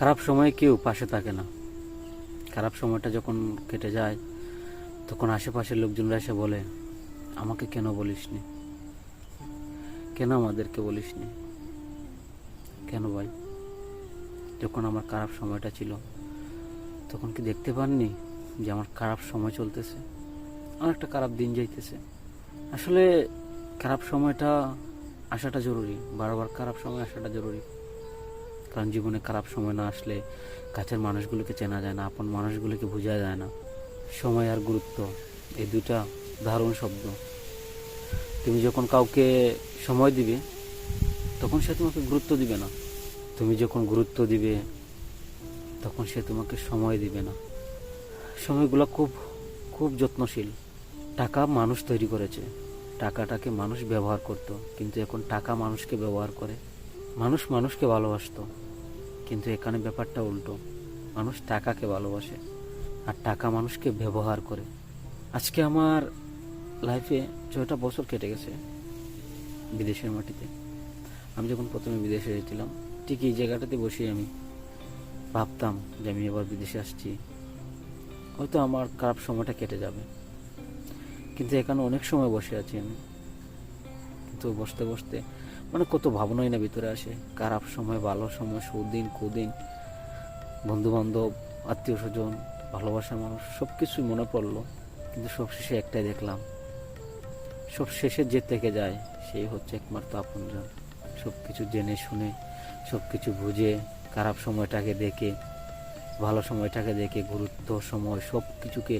খারাপ সময়ে কেউ পাশে থাকে না। খারাপ সময়টা যখন কেটে যায়, তখন আশেপাশের লোকজনরা এসে বলে, আমাকে কেন বলিসনি? কেন আমাদেরকে বলিসনি? কেন ভাই? যখন আমার খারাপ সময়টা ছিল, তখন কি দেখতে পাননি যে আমার খারাপ সময় চলতেছে? আমার একটা খারাপ দিন যাইতেছে। আসলে খারাপ সময়টা আসাটা জরুরি, বারবার খারাপ সময় আসাটা জরুরি। কারণ জীবনে খারাপ সময় না আসলে কাছের মানুষগুলোকে চেনা যায় না, আপন মানুষগুলোকে বোঝা যায় না। সময় আর গুরুত্ব, এই দুটা দারুণ শব্দ। তুমি যখন কাউকে সময় দিবে, তখন সে তোমাকে গুরুত্ব দিবে না। তুমি যখন গুরুত্ব দিবে, তখন সে তোমাকে সময় দিবে না। সময়গুলো খুব খুব যত্নশীল। টাকা মানুষ তৈরি করেছে। টাকাটাকে মানুষ ব্যবহার করত, কিন্তু এখন টাকা মানুষকে ব্যবহার করে। মানুষ মানুষকে ভালোবাসতো, কিন্তু এখানে ব্যাপারটা উল্টো। মানুষ টাকাকে ভালোবাসে, আর টাকা মানুষকে ব্যবহার করে। আজকে আমার লাইফে ছয়টা বছর কেটে গেছে বিদেশের মাটিতে। আমি যখন প্রথমে বিদেশে এসেছিলাম, ঠিক এই জায়গাটাতে বসে আমি ভাবতাম যে আমি এবার বিদেশে আসছি। হয়তো আমার খারাপ সময়টা কেটে যাবে। কিন্তু এখানে অনেক সময় বসে আছি আমি। কিন্তু বসতে বসতে মানে কত ভাবনাই না ভিতরে আসে। খারাপ সময়, ভালো সময়, সুদিন, কুদিন বন্ধু বান্ধব আত্মীয় স্বজন ভালোবাসার মানুষ সব কিছুই মনে পড়ল। কিন্তু সব শেষে একটাই দেখলাম সব শেষে যে থেকে যায়, সেই হচ্ছে একমাত্র আপনজন। সব কিছু জেনে শুনে সব কিছু বুঝে, খারাপ সময়টাকে দেখে, ভালো সময়টাকে দেখে, গুরুত্ব, সময় সব কিছুকে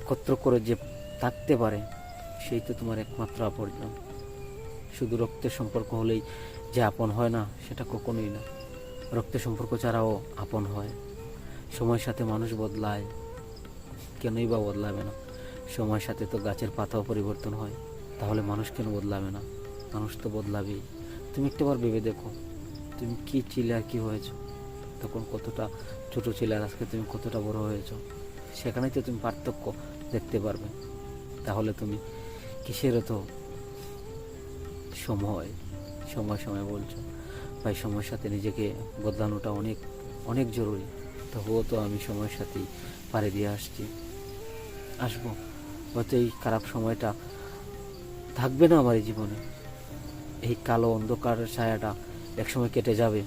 একত্র করে যে থাকতে পারে, সেই তো তোমার একমাত্র আপনজন। শুধু রক্তের সম্পর্ক হলেই যে আপন হয় না, সেটা কখনোই না। রক্তের সম্পর্ক ছাড়াও আপন হয়। সময়ের সাথে মানুষ বদলায়। কেনই বা বদলাবে না? সময়ের সাথে তো গাছের পাতাও পরিবর্তন হয়। তাহলে মানুষ কেন বদলাবে না? মানুষ তো বদলাবেই। তুমি একটাবার ভেবে দেখো। তুমি কি ছিলে আর কি হয়েছো? তখন কতটা ছোটো ছিলে আর আজকে তুমি কতটা বড় হয়েছো? সেখানেই তো তুমি পার্থক্য দেখতে পারবে। তাহলে তুমি কিসের তো সময় সময় সময় বলছো। ভাই, সময়ের সাথে নিজেকে বদলানোটা অনেক অনেক জরুরি। তবুও তো আমি সময়ের সাথেই পাড়ি দিয়ে আসছি। আসব। হয়তো এই খারাপ সময়টা থাকবে না আমার জীবনে। এই কালো অন্ধকার ছায়াটা একসময় কেটে যাবে।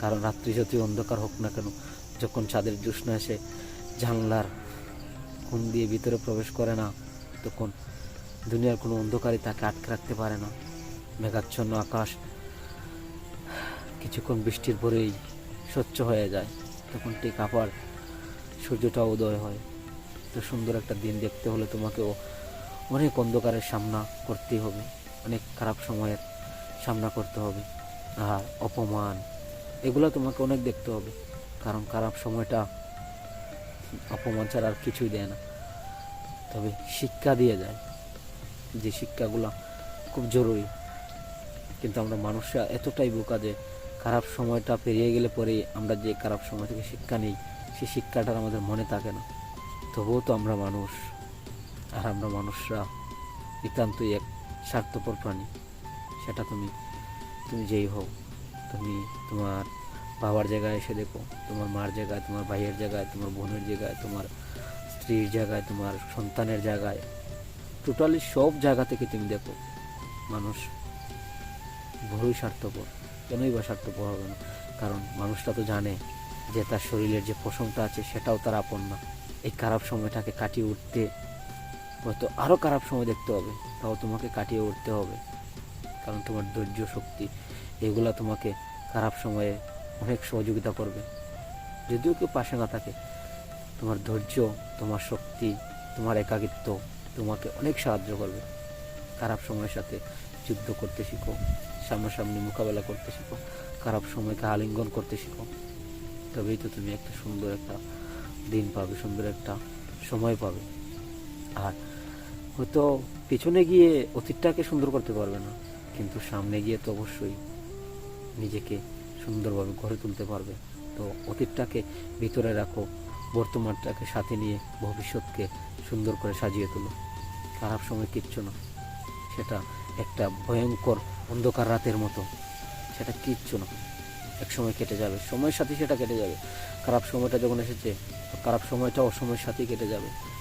কারণ রাত্রি যতই অন্ধকার হোক না কেন, যখন চাঁদের জ্যোৎস্না এসে জানলার খুন দিয়ে ভিতরে প্রবেশ করে না, তখন দুনিয়ার কোনো অন্ধকারই তাকে আটকে রাখতে পারে না। মেঘাচ্ছন্ন আকাশ। কিছুক্ষণ বৃষ্টির পরেই স্বচ্ছ হয়ে যায়। তখন ঠিক আবার সূর্যটা উদয় হয়। তো সুন্দর একটা দিন দেখতে হলে তোমাকেও অনেক অন্ধকারের সামনা করতেই হবে। অনেক খারাপ সময়ের সামনা করতে হবে। আর অপমান, এগুলো তোমাকে অনেক দেখতে হবে। কারণ খারাপ সময়টা অপমান ছাড়া আর কিছুই দেয় না। তবে শিক্ষা দিয়ে যায় যে শিক্ষাগুলো খুব জরুরি। কিন্তু আমরা মানুষরা এতটাই বোকা যে খারাপ সময়টা পেরিয়ে গেলে পরে আমরা যে খারাপ সময় থেকে শিক্ষা নিই, সেই শিক্ষাটা আমাদের মনে থাকে না। তবুও তো আমরা মানুষ, আর আমরা মানুষরা নিতান্তই এক স্বার্থপর প্রাণী। সেটা তুমি তুমি যেই হও, তুমি তোমার বাবার জায়গায় এসে দেখো, তোমার মার জায়গায়, তোমার ভাইয়ের জায়গায়, তোমার বোনের জায়গায়, তোমার স্ত্রীর জায়গায়, তোমার সন্তানের জায়গায় টোটালি সব জায়গা থেকে তুমি দেখো, মানুষ বড়ই স্বার্থপর, কেনই বা স্বার্থপর হবে না। কারণ মানুষটা তো জানে যে তার শরীরের যে পশমটা আছে সেটাও তার আপন না। এই খারাপ সময়টাকে কাটিয়ে উঠতে হয়তো আরও খারাপ সময় দেখতে হবে, তাও তোমাকে কাটিয়ে উঠতে হবে। কারণ তোমার ধৈর্য শক্তি, এগুলা তোমাকে খারাপ সময়ে অনেক সহযোগিতা করবে। যদিও কেউ পাশে না থাকে, তোমার ধৈর্য, তোমার শক্তি, তোমার একাকিত্ব তোমাকে অনেক সাহায্য করবে। খারাপ সময়ের সাথে যুদ্ধ করতে শিখো। সামনাসামনি মোকাবেলা করতে শিখো, খারাপ সময়কে আলিঙ্গন করতে শিখো। তবেই তো তুমি একটা সুন্দর একটা দিন পাবে, সুন্দর একটা সময় পাবে। আর হয়তো পেছনে গিয়ে অতীতটাকে সুন্দর করতে পারবে না, কিন্তু সামনে গিয়ে তো অবশ্যই নিজেকে সুন্দরভাবে গড়ে তুলতে পারবে। তো অতীতটাকে ভিতরে রাখো, বর্তমানটাকে সাথে নিয়ে ভবিষ্যৎকে সুন্দর করে সাজিয়ে তোলো। খারাপ সময় কিচ্ছু না, সেটা একটা ভয়ঙ্কর অন্ধকার রাতের মতো। সেটা কিচ্ছু না। এক সময় কেটে যাবে। সময়ের সাথে সেটা কেটে যাবে। খারাপ সময়টা যখন এসেছে খারাপ সময়টা অসময়ের সাথেই কেটে যাবে।